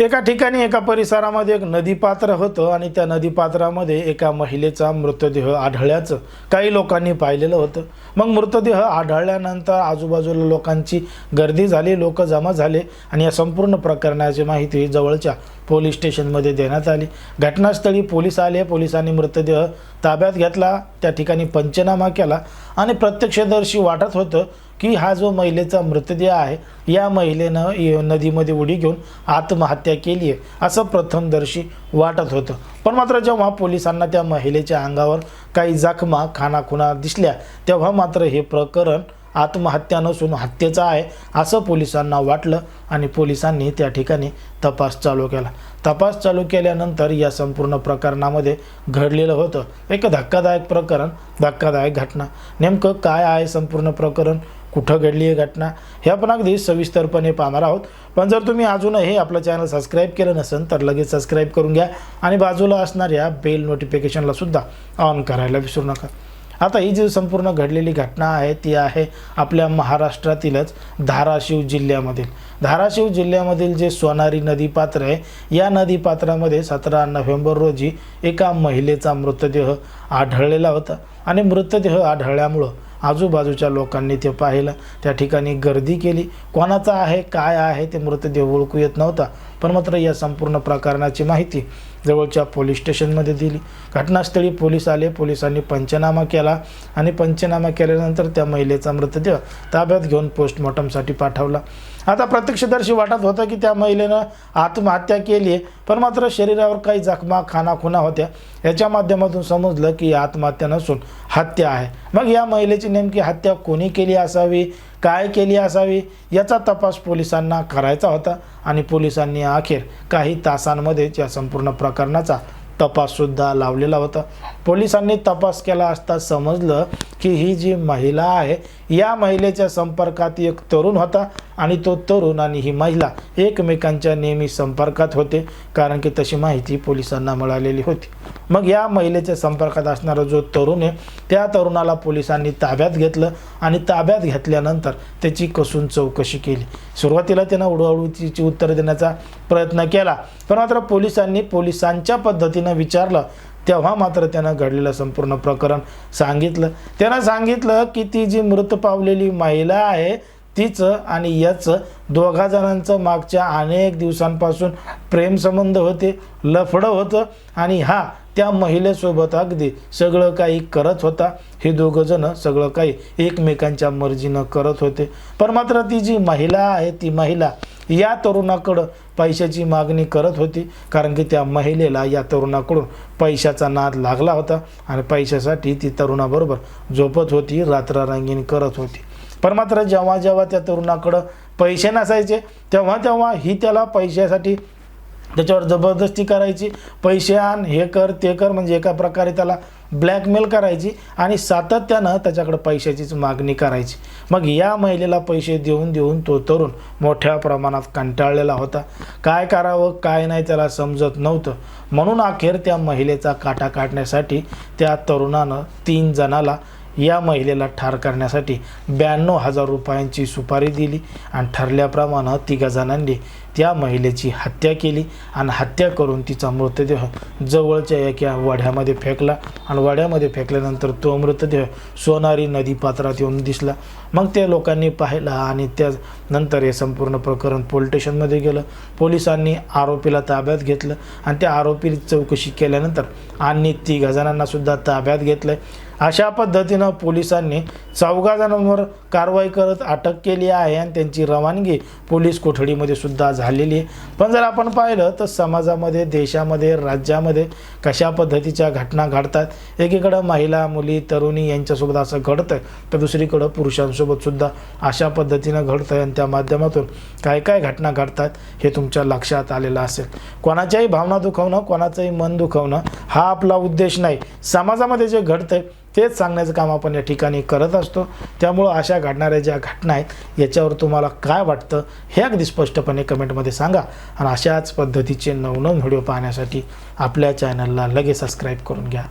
एका ठिकाणी एका परिसरामध्ये एक नदीपात्र होतं आणि त्या नदीपात्रामध्ये एका महिलेचा मृतदेह आढळल्याचं काही लोकांनी पाहिलेलं होतं. मग मृतदेह आढळल्यानंतर आजूबाजूला लोकांची गर्दी झाली लोक जमा झाले आणि या संपूर्ण प्रकरणाची माहिती जवळच्या पोलीस स्टेशनमध्ये देण्यात आली. घटनास्थळी पोलीस आले पोलिसांनी मृतदेह ताब्यात घेतला त्या ठिकाणी पंचनामा केला आणि प्रत्यक्षदर्शी वाटत होतं की हा जो महिलेचा मृतदेह आहे या महिलेनं नदीमध्ये उडी घेऊन आत्महत्या केली आहे असं प्रथमदर्शी वाटत होतं. पण मात्र जेव्हा पोलिसांना त्या महिलेच्या अंगावर काही जखमा खानाखुणा दिसल्या तेव्हा मात्र हे प्रकरण आत्महत्या नसून हत्येचं आहे असं पोलिसांना वाटलं आणि पोलिसांनी त्या ठिकाणी तपास चालू केला. तपास चालू केल्यानंतर या संपूर्ण प्रकरणामध्ये घडलेलं होतं. एक धक्कादायक प्रकरण धक्कादायक घटना. नेमकं काय आहे संपूर्ण प्रकरण? कुठं घडली आहे घटना हे आपण अगदी सविस्तरपणे पाहणार आहोत. पण जर तुम्ही अजूनही आपलं चॅनल सबस्क्राईब केलं नसेल तर लगेच सबस्क्राईब करून घ्या आणि बाजूला असणाऱ्या बेल नोटिफिकेशनला सुद्धा ऑन करायला विसरू नका. आता ही जी संपूर्ण घडलेली घटना आहे ती आहे आपल्या महाराष्ट्रातीलच धाराशिव जिल्ह्यामधील. धाराशिव जिल्ह्यामधील जे सोनारी नदीपात्र आहे या नदीपात्रामध्ये सतरा नोव्हेंबर रोजी एका महिलेचा मृतदेह आढळलेला होता. आणि मृतदेह आढळल्यामुळं आजूबाजूच्या लोकांनी ते पाहिलं. त्या ठिकाणी गर्दी केली. कोणाचा आहे काय आहे ते मृतदेह ओळखू येत नव्हता. पण मात्र या संपूर्ण प्रकरणाची माहिती जवळच्या पोलीस स्टेशनमध्ये दिली. घटनास्थळी पोलीस आले. पोलिसांनी पंचनामा केला आणि पंचनामा केल्यानंतर त्या महिलेचा मृतदेह ताब्यात घेऊन पोस्टमॉर्टमसाठी पाठवला. आता प्रत्यक्षदर्शी वाटत होतं की त्या महिलेनं आत्महत्या केली आहे पण मात्र शरीरावर काही जखमा खानाखुना होत्या. याच्या माध्यमातून समजलं की आत्महत्या नसून हत्या आहे. मग या महिलेची नेमकी हत्या कोणी केली असावी? काय केली असावी? याचा तपास पोलिसांना करायचा होता. आणि पोलिसांनी अखेर काही तासांमध्येच या संपूर्ण प्रकरणाचा तपाससुद्धा लावलेला होता. पोलिसांनी तपास केला असता समजलं की ही जी महिला आहे या महिलेच्या संपर्कात एक तरुण होता आणि तो तरुण आणि ही महिला एकमेकांच्या नेहमी संपर्कात होते कारण की तशी माहिती पोलिसांना मिळालेली होती. मग या महिलेच्या संपर्कात असणारा जो तरुण आहे त्या तरुणाला पोलिसांनी ताब्यात घेतलं आणि ताब्यात घेतल्यानंतर त्याची कसून चौकशी केली. सुरुवातीला त्यानं उडवडूची उत्तर देण्याचा प्रयत्न केला पण मात्र पोलिसांनी पोलिसांच्या पद्धतीनं विचारलं तेव्हा मात्र त्यानं घडलेलं संपूर्ण प्रकरण सांगितलं. त्यानं सांगितलं की ती जी मृत पावलेली महिला आहे तिचं आणि याचं दोघा जणांचं मागच्या अनेक दिवसांपासून प्रेमसंबंध होते लफडं होतं आणि हा त्या महिलेसोबत अगदी सगळं काही करत होता. हे दोघं जण सगळं काही एकमेकांच्या मर्जीनं करत होते. पण मात्र ती जी महिला आहे ती महिला या तरुणाकडं पैशाची मागणी करत होती. कारण की त्या महिलेला या तरुणाकडून पैशाचा नाद लागला होता आणि पैशासाठी ती तरुणाबरोबर झोपत होती रात्र करत होती. पण मात्र जेव्हा जेव्हा त्या तरुणाकडं पैसे नसायचे तेव्हा तेव्हा ही त्याला पैशासाठी त्याच्यावर जबरदस्ती करायची. पैसे आण हे कर ते कर म्हणजे एका प्रकारे त्याला ब्लॅकमेल करायची आणि सातत्यानं त्याच्याकडे पैशाचीच मागणी करायची. मग या महिलेला पैसे देऊन देऊन तो तरुण मोठ्या प्रमाणात कंटाळलेला होता. काय करावं काय नाही त्याला समजत नव्हतं. म्हणून अखेर त्या महिलेचा काटा काढण्यासाठी त्या तरुणानं तीन जणाला या महिलेला ठार करण्यासाठी ब्याण्णव हजार रुपयांची सुपारी दिली आणि ठरल्याप्रमाणे तिघा जणांनी त्या महिलेची हत्या केली आणि हत्या करून तिचा मृतदेह जवळच्या एका वाड्यामध्ये फेकला. आणि वड्यामध्ये फेकल्यानंतर तो मृतदेह सोनारी नदी पात्रात येऊन दिसला. मग त्या लोकांनी पाहिला आणि त्यानंतर हे संपूर्ण प्रकरण पोलीस स्टेशनमध्ये गेलं. पोलिसांनी आरोपीला ताब्यात घेतलं आणि त्या आरोपी चौकशी केल्यानंतर आणि तिघा जणांनासुद्धा ताब्यात घेतलं अशा पद्धतीनं पोलिसांनी चौघा जणांवर कारवाई करत अटक केली आहे आणि त्यांची रवानगी पोलीस कोठडीमध्ये सुद्धा झाली झालेली आहे. पण जर आपण पाहिलं तर समाजामध्ये देशामध्ये राज्यामध्ये कशा पद्धतीच्या घटना घडतात? एकीकडं महिला मुली तरुणी यांच्यासोबत असं घडतं आहे तर दुसरीकडं पुरुषांसोबत सुद्धा अशा पद्धतीनं घडतं आहे आणि त्या माध्यमातून काय काय घटना घडतात हे तुमच्या लक्षात आलेलं असेल. कोणाच्याही भावना दुखवणं कोणाचंही मन दुखवणं हा आपला उद्देश नाही. समाजामध्ये जे घडतंय तेच सांगण्याचं काम आपण या ठिकाणी करत असतो. त्यामुळं अशा घडणाऱ्या ज्या घटना आहेत याच्यावर तुम्हाला काय वाटतं हे अगदी स्पष्टपणे कमेंटमध्ये सांगा. आणि अशाच पद्धतीचे नवनवीन व्हिडिओ पाहण्यासाठी आपल्या चॅनलला लगेच सबस्क्राईब करून घ्या.